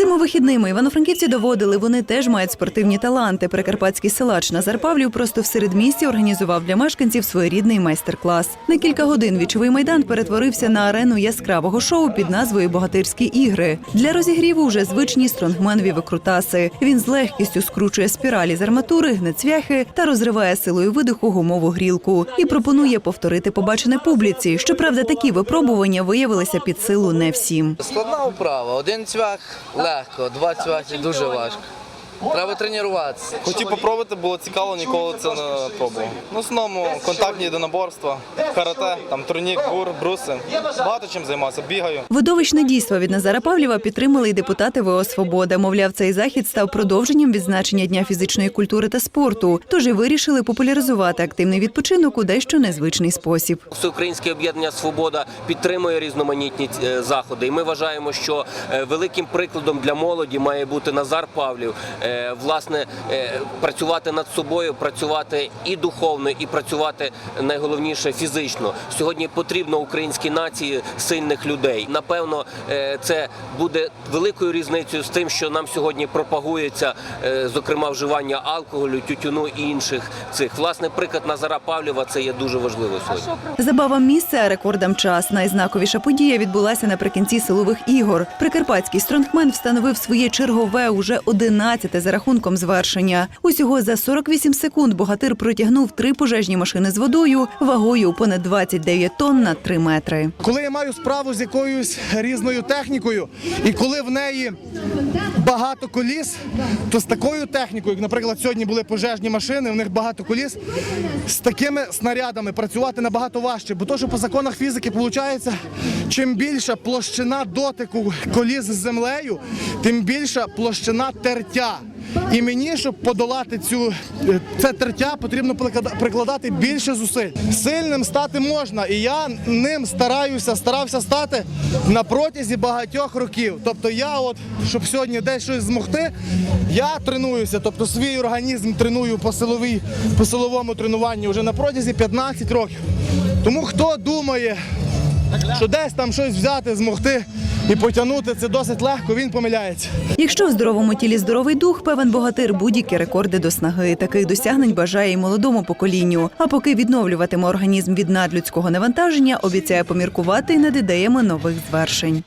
Цими вихідними івано-франківці доводили, вони теж мають спортивні таланти. Прикарпатський силач Назар Павлів просто в середмісті організував для мешканців своєрідний майстер-клас. На кілька годин вічовий майдан перетворився на арену яскравого шоу під назвою Богатирські ігри. Для розігріву вже звичні стронгменові викрутаси. Він з легкістю скручує спіралі з арматури, гне цвяхи та розриває силою видиху гумову грілку. І пропонує повторити побачене публіці. Щоправда, такі випробування виявилися під силу не всім. Складна вправа. Один цвях легко, два цвяхи дуже важко. Треба тренуватися. Хотів попробувати, було цікаво, ніколи це не пробував. Ну, в основному контактні єдиноборства, карате, там турнік, бур, бруси. Багато чим займався, бігаю. Видовищне дійство від Назара Павлєва підтримали й депутати ВО «Свобода». Мовляв, цей захід став продовженням відзначення Дня фізичної культури та спорту. Тож і вирішили популяризувати активний відпочинок у дещо незвичний спосіб. Всеукраїнське об'єднання Свобода підтримує різноманітні е, заходи. І ми вважаємо, що е, великим прикладом для молоді має бути Назар Павлів. Е, Власне, е, працювати над собою, працювати і духовно, і працювати найголовніше фізично. Сьогодні потрібно українській нації сильних людей. Напевно, е, це буде великою різницею з тим, що нам сьогодні пропагується, зокрема, вживання алкоголю, тютюну і інших цих. Власне, приклад Назара Павлєва це є дуже важливо сьогодні. Забавам місце, а рекордам час. Найзнаковіша подія відбулася наприкінці силових ігор. Прикарпатський стронгмен встановив своє чергове уже 11 за рахунком звершення. Усього за 48 секунд богатир протягнув три пожежні машини з водою вагою у понад 29 тонн на 3 метри. коли я маю справу з якоюсь різною технікою, і коли в неї багато коліс, то з такою технікою, як, наприклад, сьогодні були пожежні машини, в них багато коліс, з такими снарядами працювати набагато важче. Бо то, що по законах фізики виходить, чим більша площина дотику коліс з землею, тим більша площина тертя. І мені, щоб подолати цю е, це тертя, потрібно прикладати більше зусиль. Сильним стати можна, і я ним стараюся, старався стати на протязі багатьох років. Тобто, я, от щоб сьогодні десь щось змогти, я тренуюся, тобто свій організм треную по силовій, по силовому тренуванню вже на протязі 15 років. Тому хто думає, що десь там щось взяти, змогти і потягнути, це досить легко, він помиляється. Якщо в здоровому тілі здоровий дух, певен богатир будь-які рекорди до снаги. Таких досягнень бажає і молодому поколінню. А поки відновлюватиме організм від надлюдського навантаження, обіцяє поміркувати і над ідеями нових звершень.